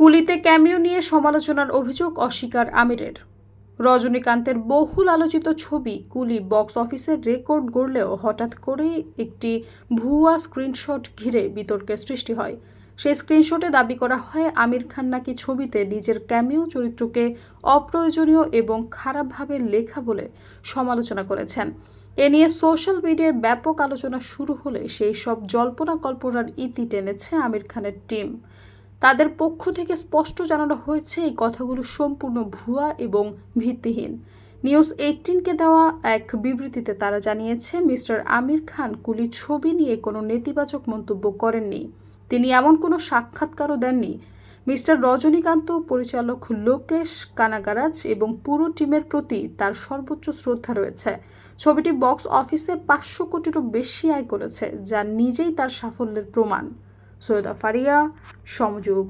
কুলিতে cameo নিয়ে সমালোচনার অভিযোগ অস্বীকার আমিরের। রজনীকান্তের বহুল আলোচিত ছবি কুলি বক্স অফিসের রেকর্ড গড়লেও হঠাৎ করেই একটি ভুয়া স্ক্রিনশট ঘিরে বিতর্কের সৃষ্টি হয়। সেই স্ক্রিনশটে দাবি করা হয়, আমির খান নাকি ছবিতে নিজের ক্যামিও চরিত্রকে অপ্রয়োজনীয় এবং খারাপভাবে লেখা বলে সমালোচনা করেছেন। এ নিয়ে সোশ্যাল মিডিয়ায় ব্যাপক আলোচনা শুরু হলে সেই সব জল্পনা কল্পনার ইতি টেনেছে আমির খানের টিম। তাদের পক্ষ থেকে স্পষ্ট জানানো হয়েছে এই কথাগুলো সম্পূর্ণ ভুয়া এবং ভিত্তিহীন। নিউজ এইটিনকে দেওয়া এক বিবৃতিতে তারা জানিয়েছে, মিস্টার আমির খান কুলি ছবি নিয়ে কোনো নেতিবাচক মন্তব্য করেননি। তিনি এমন কোনো সাক্ষাৎকারও দেননি। মিস্টার রজনীকান্ত, পরিচালক লোকেশ কানাগারাজ এবং পুরো টিমের প্রতি তার সর্বোচ্চ শ্রদ্ধা রয়েছে। ছবিটি বক্স অফিসে পাঁচশো কোটিরও বেশি আয় করেছে, যা নিজেই তার সাফল্যের প্রমাণ। সৈয়দা ফারিয়া সমযোগ।